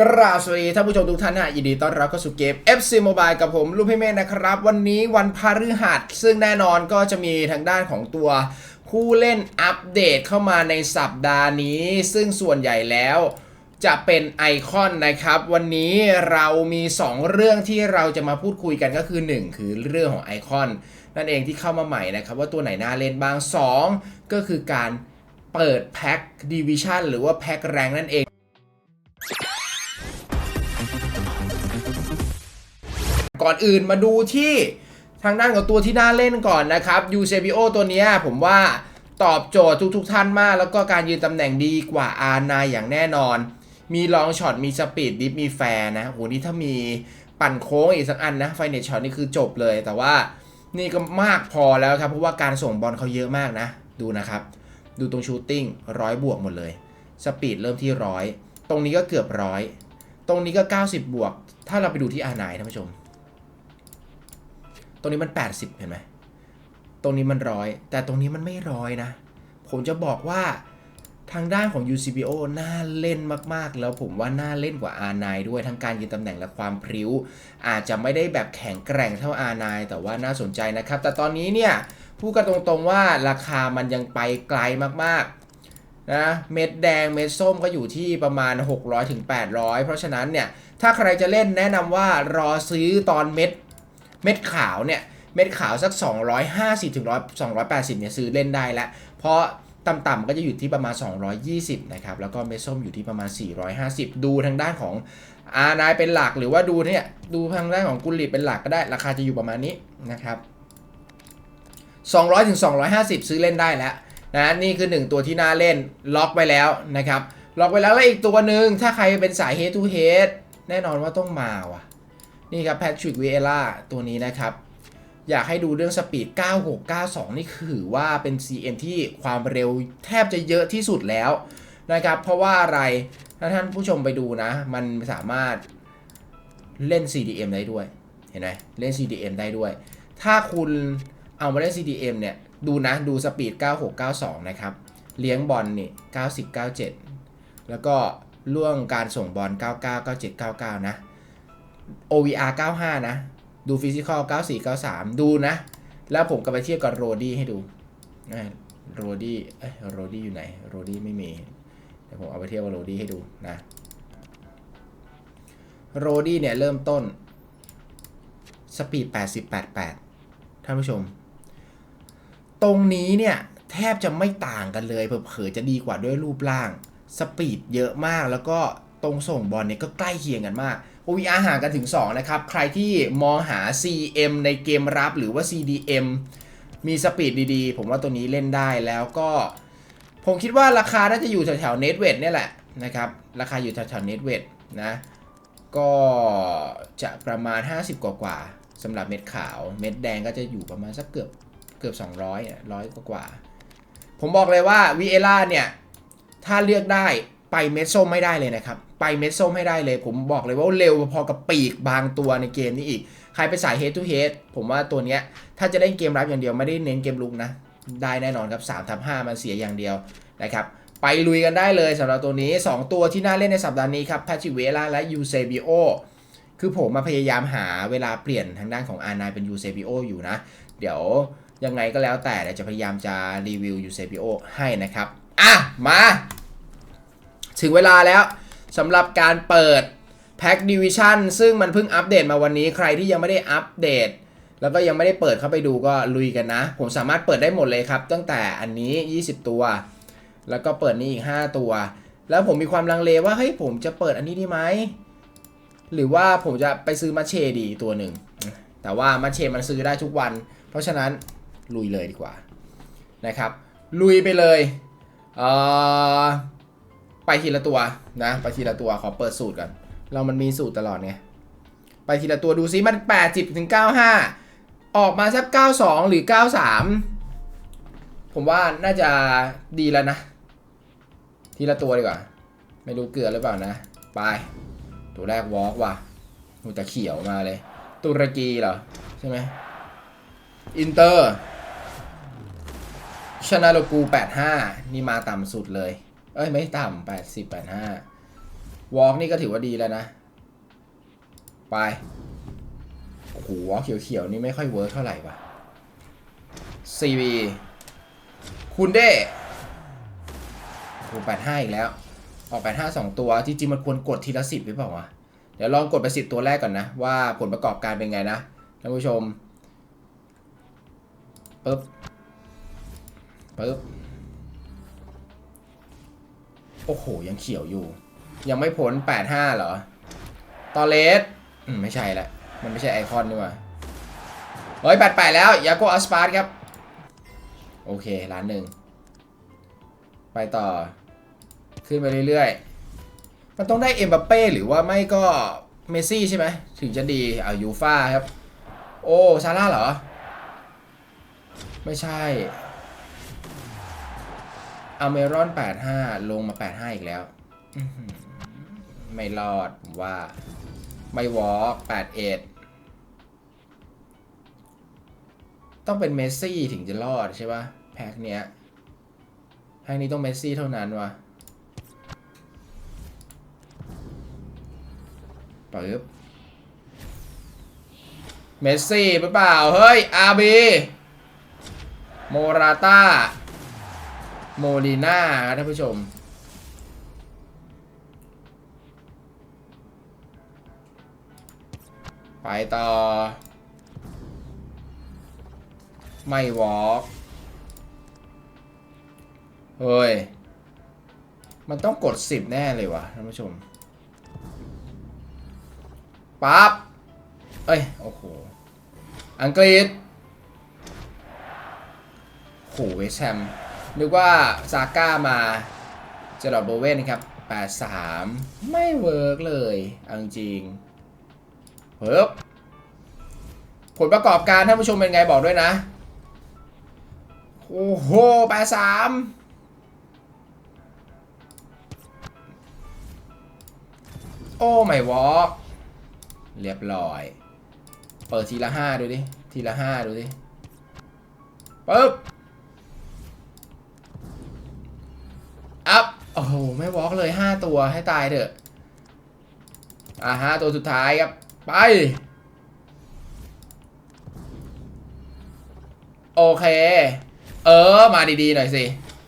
กราบสวัสดีท่านผู้ชมทุกท่านนะยินดีต้อนรับเข้าสู่เกม FC Mobile กับผมลูกพี่เมฆนะครับ วันนี้วันพฤหัสซึ่งแน่นอนก็จะมีทางด้านของตัวผู้เล่นอัปเดตเข้ามาในสัปดาห์นี้ ซึ่งส่วนใหญ่แล้วจะเป็นไอคอนนะครับ วันนี้เรามี 2 เรื่องที่เราจะมาพูดคุยกันก็คือ 1 คือเรื่องของไอคอน นั่นเองที่เข้ามาใหม่นะครับ ว่าตัวไหนน่าเล่นบ้าง 2 ก็คือการเปิดแพ็คดิวิชันหรือว่าแพ็คแรงนั่นเอง ก่อนอื่นมาดูที่ทางด้านของตัวที่น่าเล่นก่อนนะครับยูเซบิโอตัวนี้ผมว่าตอบโจทย์ทุกๆทท่านมาก แล้วก็การยืนตำแหน่งดีกว่าอาร์นายอย่างแน่นอน มีลองช็อตมีสปีดดิฟมีแฟร์นะโหนี่ถ้ามีปั่นโค้งอีกสักอันนะไฟเนตช็อตนี่คือจบเลย แต่ว่านี่ก็มากพอแล้วครับ เพราะว่าการส่งบอลเขาเยอะมากนะ ดูนะครับ ดูตรงชูตติ้งร้อยบวกหมดเลยสปีดเริ่มที่ร้อยตรงนี้ก็เกือบร้อยตรงนี้ก็ 90 บวก ถ้าเราไปดูที่อาร์นายท่านผู้ชม ตรงนี้มัน 80 เห็นไหม ตรงนี้มันร้อย แต่ตรงนี้มันไม่ร้อยนะ ผมจะบอกว่าทางด้านของ UCBO น่าเล่นมาก ๆ แล้วผมว่าน่าเล่นกว่า R9 ด้วยทั้งการยืนตำแหน่งและความพริ้ว อาจจะไม่ได้แบบแข็งแกร่งเท่า R9 แต่ว่าน่าสนใจนะครับ แต่ตอนนี้เนี่ยพูดกันตรงๆว่าราคามันยังไปไกลมากๆนะเม็ดแดงเม็ดส้มก็อยู่ที่ประมาณ 600ถึง800 เพราะฉะนั้นเนี่ยถ้าใครจะเล่นแนะนำว่ารอซื้อตอนเม็ด เม็ดขาวเนี่ย เม็ดขาวสัก 250ถึง280 เนี่ยซื้อเล่นได้แล้ว เพราะต่ำๆก็จะอยู่ที่ประมาณ 220 นะครับ แล้วก็เม็ดส้มอยู่ที่ประมาณ 450 ดูทางด้านของอานายเป็นหลักหรือว่าดูเนี่ย ดูทางด้านของกุลิตเป็นหลักก็ได้ ราคาจะอยู่ประมาณนี้นะครับ 200ถึง250 ซื้อเล่นได้แล้วนะนี่คือ 1 ตัวที่น่าเล่นล็อกไปแล้วนะครับ ล็อกไปแล้วแล้วอีกตัวหนึ่งถ้าใครเป็นสาย head to head แน่นอนว่าต้องมาว่ะ นี่ครับแพทริกวีเอล่าตัวนี้นะครับ อยากให้ดูเรื่องสปีด 9692 นี่คือว่าเป็น CM ที่ความเร็วแทบจะเยอะที่สุดแล้วนะครับ เพราะว่าอะไร ถ้าท่านผู้ชมไปดูนะ มันสามารถเล่น CDM ได้ด้วย เห็นไหมเล่น CDM ได้ด้วย ถ้าคุณเอามาเล่น CDM เนี่ย ดูนะ ดูสปีด 9692 นะครับ เลี้ยงบอลนี่ 90 97 แล้วก็ล่วงการส่งบอล 99 97 99 นะ OVR 95 นะ ดูฟิสิกอล94 93 ดูนะ แล้วผมก็ไปเทียบกับโรดี้ให้ดูโรดี้เอ้ยโรดี้อยู่ไหนโรดี้ไม่มีเดี๋ยวผมเอาไปเทียบกับโรดี้ให้ดูนะโรดี้เนี่ยเริ่มต้นสปีด 80 88 ท่านผู้ชม ตรงนี้เนี่ย แทบจะไม่ต่างกันเลยเผลอๆจะดีกว่าด้วยรูปร่าง สปีดเยอะมากแล้วก็ตรงส่งบอลเนี่ยก็ใกล้เคียงกันมาก OVR ห่างกันถึง 2 นะครับ ใครที่มองหา CM ในเกมรับหรือว่า CDM มีสปีดดีๆ ผมว่าตัวนี้เล่นได้แล้วก็ ผมคิดว่าราคาน่าจะอยู่แถวๆเน็ตเวทเนี่ยแหละนะครับ ราคาอยู่แถวๆเน็ตเวทนะ ก็จะประมาณ 50 กว่ากว่าๆสำหรับเม็ดขาว เม็ดแดงก็จะอยู่ประมาณสักเกือบเกือบ 200อะร้อยกว่ากว่าๆผมบอกเลยว่าวีเอล่าเนี่ย ถ้าเลือกได้ ไปเมส้มไม่ได้เลยนะครับ ไปเม็ดส้มให้ได้เลย ผมบอกเลยว่าเร็วพอกับปีกบางตัวในเกมนี้อีก ใครไปสาย head to head ผมว่าตัวเนี้ย ถ้าจะเล่นเกมรับอย่างเดียวไม่ได้เน้นเกมลุกนะ ได้แน่นอนครับ3ทับ5มันเสียอย่างเดียวนะครับไปลุยกันได้เลยสำหรับตัวนี้ 2 ตัวที่น่าเล่นในสัปดาห์นี้ครับแพทริเวล่าและยูเซบิโอคือผมมาพยายามหาเวลาเปลี่ยนทางด้านของอาร์นายเป็นยูเซบิโออยู่นะ เดี๋ยวยังไงก็แล้วแต่จะพยายามจะรีวิวยูเซบิโอให้นะครับ อะ มา ถึงเวลาแล้วสำหรับการเปิดแพ็ c ดิวิชั่นซึ่งมันเพิ่งอัปเดตมาวันนี้ใครที่ยังไม่ได้อัปเดต แล้วก็ยังไม่ได้เปิดเข้าไปดูก็ลุยกันนะ ผมสามารถเปิดได้หมดเลยครับ ตั้งแต่อันนี้ 20 ตัว แล้วก็เปิดนี้อีก 5 ตัว แล้วผมมีความลังเลว่าเฮ้ยผมจะเปิดอันนี้ดีไหมหรือว่าผมจะไปซื้อมาเชดีตัวหนึ่งแต่ว่ามาเชมันซื้อได้ทุกวัน เพราะฉะนั้นลุยเลยดีกว่านะครับ ลุยไปเลยเอ่อ ไปทีละตัวนะ ไปทีละตัวขอเปิดสูตรก่อน เรามันมีสูตรตลอดไงไปทีละตัวดูซิมัน 80ถึง95 ออกมาสัก 92 หรือ 93 ผมว่าน่าจะดีแล้วนะ ทีละตัวดีกว่า ไม่รู้เกลือหรือเปล่านะ ไป ตัวแรกวอล์กว่ะหูแต่เขียวมาเลย ตุรกีเหรอ ใช่ไหมอินเตอร์ชนาโลกู 85 นี่มาต่ำสุดเลย เอ้ย ไม่ต่ำ80 85วอล์กนี่ก็ถือว่าดีแล้วนะ ไปโอ้โหวอล์กเขียวๆ นี่ไม่ค่อยเวิร์กเท่าไหร่ว่ะ CB คุณเด้โอ้แปดห้าอีกแล้ว ออกแปดห้าสองตัว จริงๆ มันควรกดทีละสิบหรือเปล่าวะ เดี๋ยวลองกดไปสิบตัวแรกก่อนนะ ว่าผลประกอบการเป็นไงนะท่านผู้ชมปึ๊บปึ๊บ โอ้โห ยังเขียวอยู่ ยังไม่พ้น85เหรอ ตอเลสอืมไม่ใช่ละ มันไม่ใช่ไอคอนนี่ว่าเฮ้ย88แปดแล้ว ยาโกอัสปาร์ครับ โอเคล้านหนึ่ง ไปต่อ ขึ้นไปเรื่อยๆ มันต้องได้เอ็มบัปเป้หรือว่าไม่ก็เมซี่ใช่ไหม ถึงจะดีอายูฟ่าครับ โอ้ ซาร่าเหรอ ไม่ใช่ อเมรอน 85 ลงมา 85 อีกแล้วอื้อหือไม่รอดผมว่า ไม่วอล์ก81 ต้องเป็นเมสซี่ถึงจะรอดใช่ปะแพ็คเนี้ย แพ็คนี้ต้องเมสซี่เท่านั้นวะปึ๊บเมสซี่หรือเปล่า เฮ้ย อาร์บี โมราต้า โมลีน่าครับท่านผู้ชม ไปต่อ ไม่วอล์กเฮ้ย มันต้องกด 10 แน่เลยวะท่านผู้ชมปั๊บ เอ้ย โอ้โห อังกฤษโหเวสแฮม นึกว่าซาก้ามาเจอร์ดโบเว่นครับ 83 ไม่เวิร์กเลยเอาจริงเฮ้ยผลประกอบการท่านผู้ชมเป็นไงบอกด้วยนะ โอ้โห 83โอ้ไม่วอล์กเรียบร้อย เปิดทีละห้าดูดิ ทีละห้าดูดิปึ๊บ อัพ โอ้โห ไม่วอล์กเลย5ตัวให้ตายเถอะ อ่าฮะตัวสุดท้ายครับ ไป โอเค เออ มาดีๆหน่อยสิ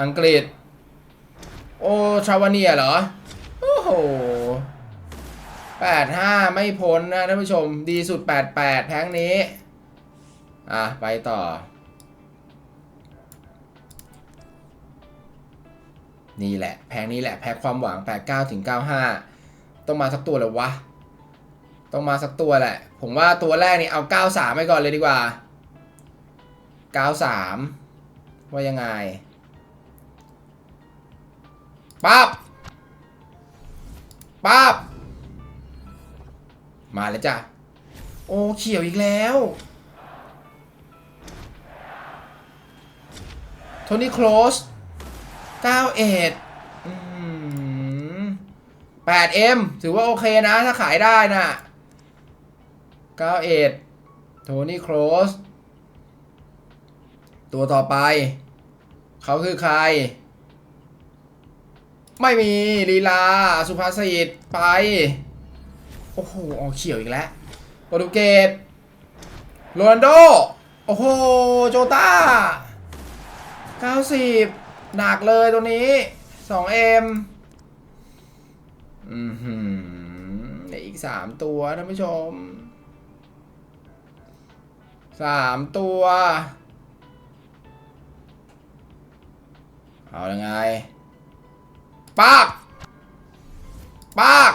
อังกฤษ โอ้ชาวาเนียเหรอ โอ้โห85ไม่พ้นนะท่านผู้ชม ดีสุด88แปดแพงนี้ อะ ไปต่อ นี่แหละ แพ้งนี้แหละ แพ้ความหวัง89ถึง95 ต้องมาสักตัวเลยวะ ต้องมาสักตัวแหละ ผมว่าตัวแรกนี่เอา 93 ไปก่อนเลยดีกว่า 93 ว่ายังไงปั๊บปั๊บมาแล้วจ้ะ โอ้เขียวอีกแล้ว โทนี่โคลส 9เอ็ด8เอ็มถือว่าโอเคนะ ถ้าขายได้นะ9เอ็ดโทนี่โคลสตัวต่อไป เขาคือใคร ไม่มีลีลา สุภาษิตไป โอ้โหออกเขียวอีกแล้วโปรตุเกสโรนัลโด โอ้โห โจต้า 90 หนักเลยตัวนี้ 2M อือหือเหลืออีก3ตัวท่านผู้ชม3ตัว เอายังไงปากปาก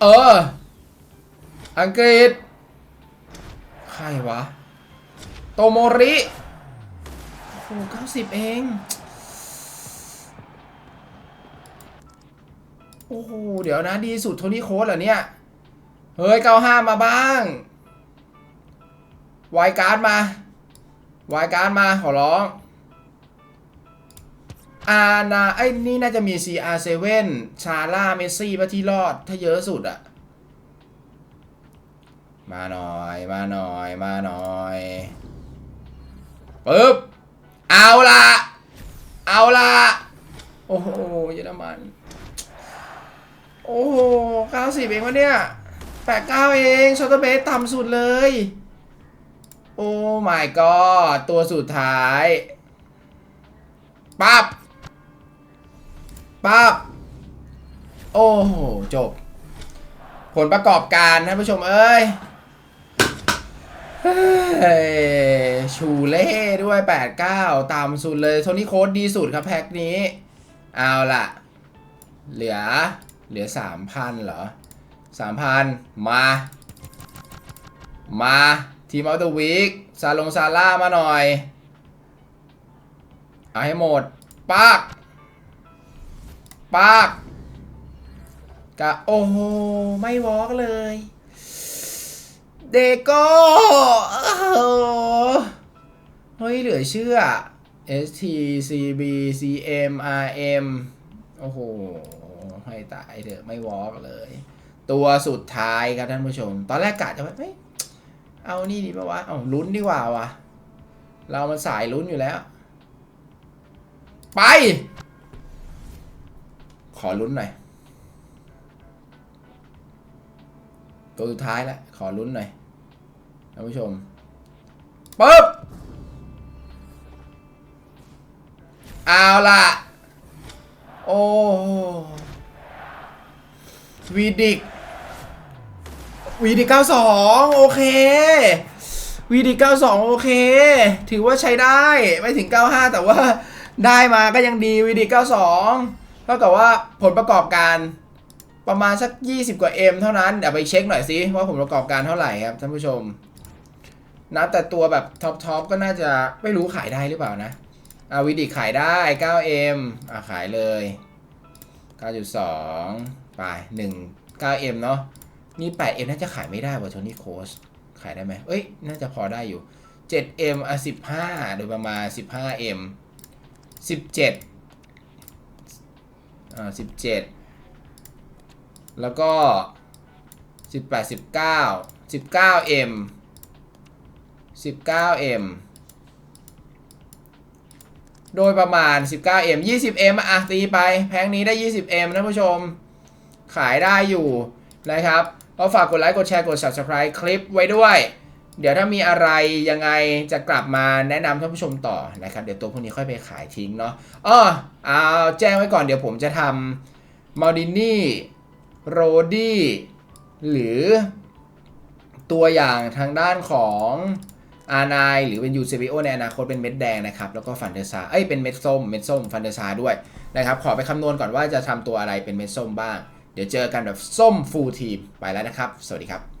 เออ อังกฤษ ใครวะ โตโมริ โอ้เก้าสิบเอง โอ้โห เดี๋ยวนะ ดีสุดโทนี่โค้ดเหรอเนี่ย เฮ้ยเก้าห้ามาบ้างวายการ์ดมาวายการ์ดมา ขอร้องอานาไอ้นี่น่าจะมี CR7 ชาร่า เมสซี่ปะที่รอด ถ้าเยอะสุดอะมาหน่อย มาหน่อย มาหน่อยปึ๊บ เอาละเอาละโอ้โหเยอรมัน โอ้โหเก้าสิบเองวะเนี่ยแปดเก้าเองชอตเตอร์เบสต่ำสุดเลย โอ้ my god ตัวสุดท้ายปั๊บปั๊บโอ้โห จบ ผลประกอบการท่านผู้ชมเอ้ยเฮ้ย ชูเล่ด้วย 8-9 ตามสุดเลยโทนี่โค้ดดีสุดครับแพ็คนี้ เอาล่ะ เหลือ เหลือ 3,000 เหรอ 3,000 มา มาทีมออ t ตวีคซาลงซาร่ามาหน่อย เอาให้หมดปากปากกะโอ้โห ไม่วอล์กเลย เดโก้เฮ้ย เหลือเชื่อ S T C B C M R M โอ้โห ให้ตายเถอะไม่วอล์กเลย ตัวสุดท้ายครับท่านผู้ชม ตอนแรกกะจะว่าเฮ้ยเอานี่ดีปะวะ เอาลุ้นดีกว่าวะ เรามันสายลุ้นอยู่แล้ว ไป ขอลุ้นหน่อย ตัวสุดท้ายแล้วขอลุ้นหน่อยท่านผู้ชมปึ๊บเอาล่ะ โอ้วีดิกวีดิก92 โอเควีดิก92 โอเค ถือว่าใช้ได้ไม่ถึง 95 แต่ว่าได้มาก็ยังดีวีดิก92เท่ากับว่าผลประกอบการ ประมาณสัก 20 กว่า M เท่านั้น เดี๋ยวไปเช็คหน่อยสิว่าผลประกอบการเท่าไหร่ครับท่านผู้ชมนับแต่ตัวแบบท็อปทอปก็น่าจะไม่รู้ขายได้หรือเปล่านะอาวิดิขายได้ 9M อะขายเลย 9.2 ไป 1 9M เนาะนี่ 8M น่าจะขายไม่ได้ว่ะโทนี่โคสขายได้ไหมเอ้ย น่าจะพอได้อยู่ 7M อะ15 โดยประมาณ 15M 17อ่า17 แล้วก็ 18 19 19M 19M โดยประมาณ 19M 20M อะตีไป แพงนี้ได้ 20M นะผู้ชม ขายได้อยู่นะครับ ก็ฝากกดไลค์ กดแชร์ กด Subscribe คลิปไว้ด้วย เดี๋ยวถ้ามีอะไรยังไงจะกลับมาแนะนำท่านผู้ชมต่อนะครับ เดี๋ยวตัวพวกนี้ค่อยไปขายทิ้งเนาะอ้อเอาแจ้งไว้ก่อนเดี๋ยวผมจะทำมาดินี่ โรดี้หรือตัวอย่างทางด้านของอานายหรือเป็นยูเซบิโอในอนาคตเป็นเม็ดแดงนะครับ แล้วก็ฟันเดอร์ซาเอ้ยเป็นเม็ดส้มเม็ดส้มฟันเดอร์ซาด้วยนะครับขอไปคำนวณก่อนว่าจะทำตัวอะไรเป็นเม็ดส้มบ้าง เดี๋ยวเจอกันแบบส้มฟูลทีมไปแล้วนะครับ สวัสดีครับ